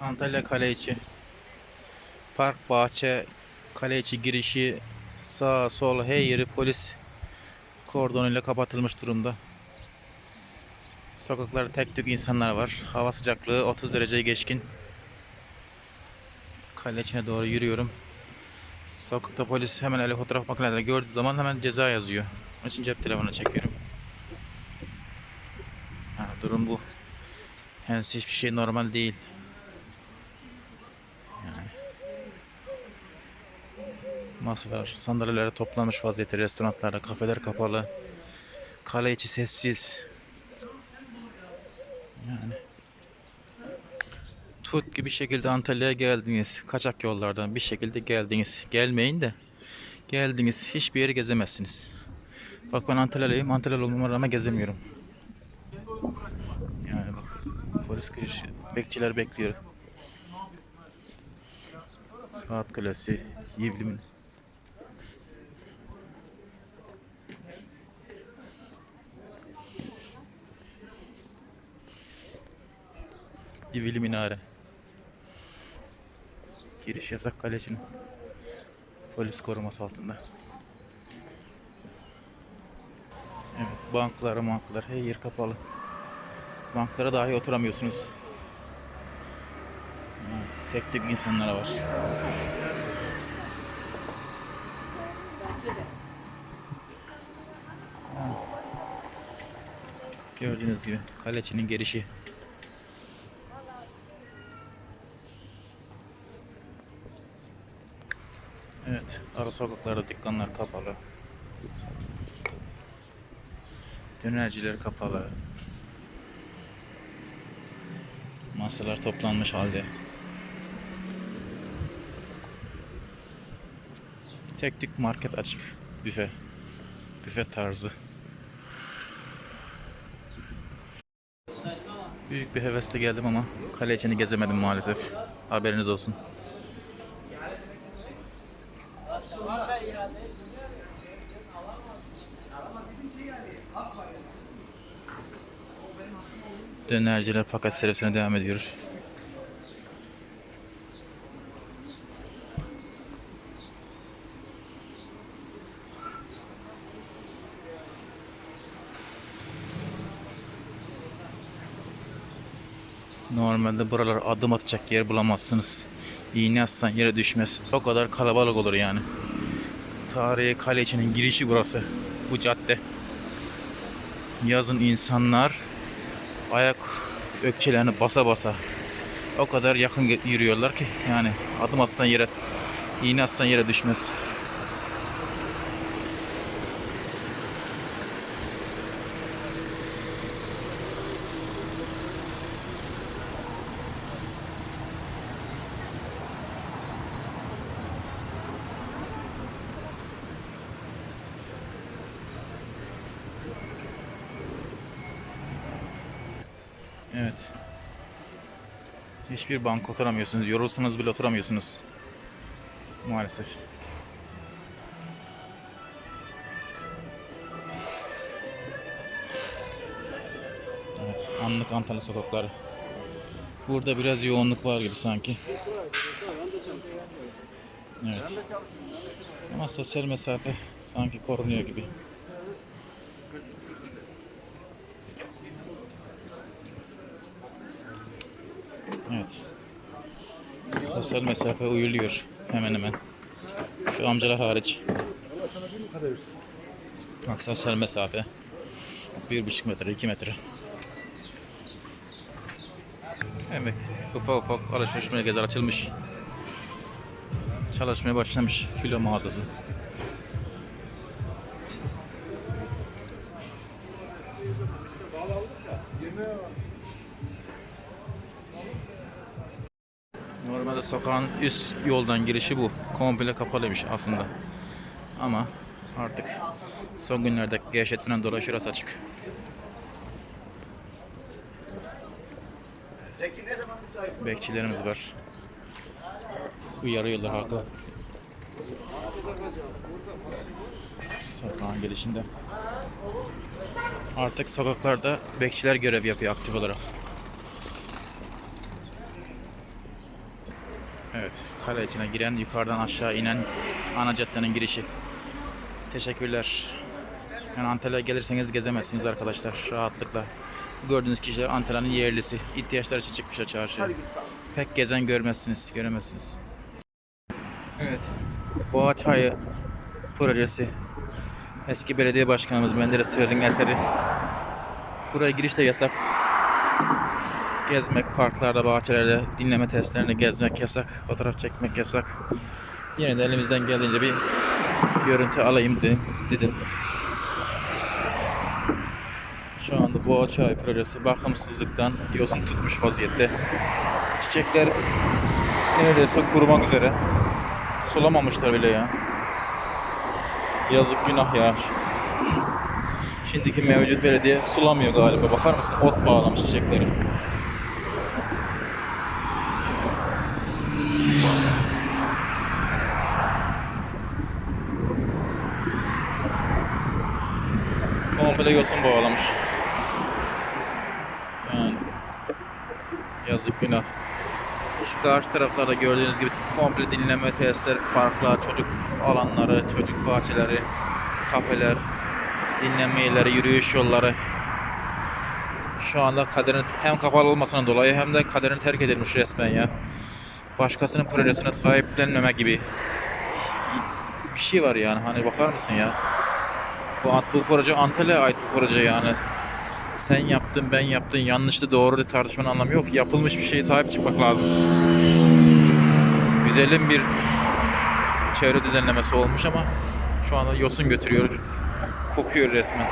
Antalya Kale içi. Park, bahçe, kale içi girişi sağ, sol her yeri polis kordonuyla kapatılmış durumda. Sokaklarda tek tük insanlar var. Hava sıcaklığı 30 dereceye geçkin. Kale içine doğru yürüyorum. Sokakta polis hemen öyle fotoğraf makineleri gördüğü zaman hemen ceza yazıyor. Onun için cep telefonu çekiyorum. Ha, durum bu. Yani hiçbir şey normal değil. Masalar, sandalyeler toplanmış vaziyette. Restoranlarda, kafeler kapalı. Kale içi sessiz. Yani. Tut gibi şekilde Antalya'ya geldiniz. Kaçak yollardan bir şekilde geldiniz. Gelmeyin de. Geldiniz. Hiçbir yeri gezemezsiniz. Bak ben Antalyalıyım. Antalyalı olmama rağmen gezemiyorum. Yani bak. Polis girişi. Bekçiler bekliyor. Saat Kulesi. Yivlimin. Yivli Minare. Giriş yasak kalecinin. Polis koruması altında. Evet, banklar, banklar, her yer kapalı. Banklara dahi oturamıyorsunuz. Tek tek insanlar var. Gördüğünüz gibi kalecinin girişi. Evet, ara sokaklarda dükkanlar kapalı. Dönerciler kapalı. Masalar toplanmış halde. Tek tük market açık. Büfe. Büfe tarzı. Büyük bir hevesle geldim ama kale içini gezemedim maalesef. Haberiniz olsun. Dönerciler fakat servisine devam ediyor. Normalde buralar adım atacak yer bulamazsınız. İğne atsan yere düşmez. O kadar kalabalık olur yani. Tarihi kale içinin girişi burası. Bu cadde. Yazın insanlar ayak ökçelerini basa basa o kadar yakın yürüyorlar ki yani adım atsan yere iğne atsan yere düşmez. Evet. Hiçbir bank oturamıyorsunuz. Yorulsanız bile oturamıyorsunuz. Maalesef. Evet, anlık Antalya sokakları. Burada biraz yoğunluk var gibi sanki. Evet. Ama sosyal mesafe sanki korunuyor gibi. Evet. Sosyal mesafe uyuluyor hemen hemen. Şu amcalar hariç. Bak sosyal mesafe. Bir buçuk metre, iki metre. Evet, ufak ufak alışveriş merkezleri açılmış. Çalışmaya başlamış kilo mağazası. Normalde sokağın üst yoldan girişi bu. Komple kapalıymış aslında. Ama artık son günlerde gevşetmeden dolayı şurası açık. Bekçilerimiz var. Uyarıyorlar halka. Sokağın girişinde. Artık sokaklarda bekçiler görev yapıyor aktif olarak. Evet, kale içine giren, yukarıdan aşağı inen ana caddenin girişi. Teşekkürler. Yani Antalya'ya gelirseniz gezemezsiniz arkadaşlar rahatlıkla. Gördüğünüz kişiler Antalya'nın yerlisi. İhtiyaçlar için çıkmışlar çarşıya. Pek gezen görmezsiniz, göremezsiniz. Evet, Boğa Çayı projesi. Eski belediye başkanımız Menderes Türel'in eseri. Buraya giriş de yasak. Gezmek, parklarda, bahçelerde, dinleme testlerini gezmek yasak. Fotoğraf çekmek yasak. Yine de elimizden geldiğince bir görüntü alayım dedim. dedim. Şu anda Boğaçay projesi bakımsızlıktan yosun tutmuş vaziyette. Çiçekler neredeyse kurumak üzere. Sulamamışlar bile ya. Yazık günah ya. Şimdiki mevcut belediye sulamıyor galiba. Bakar mısın? Ot bağlamış çiçekleri. Komple yosun bağlamış. Yani yazık günah. Şu karşı taraflarda gördüğünüz gibi komple dinleme tesisleri, parklar, çocuk alanları, çocuk bahçeleri, kafeler, dinlenme yerleri, yürüyüş yolları. Şu anda kaderin hem kapalı olmasından dolayı hem de kaderin terk edilmiş resmen ya. Başkasının projesine sahiplenmeme gibi bir şey var yani hani bakar mısın ya? Bu, bu proje Antalya'ya ait bir proje yani. Sen yaptın, ben yaptın, yanlıştı, doğru tartışmanın anlamı yok. Yapılmış bir şeye sahip çıkmak lazım. Güzelim bir çevre düzenlemesi olmuş ama şu anda yosun götürüyor. Kokuyor resmen.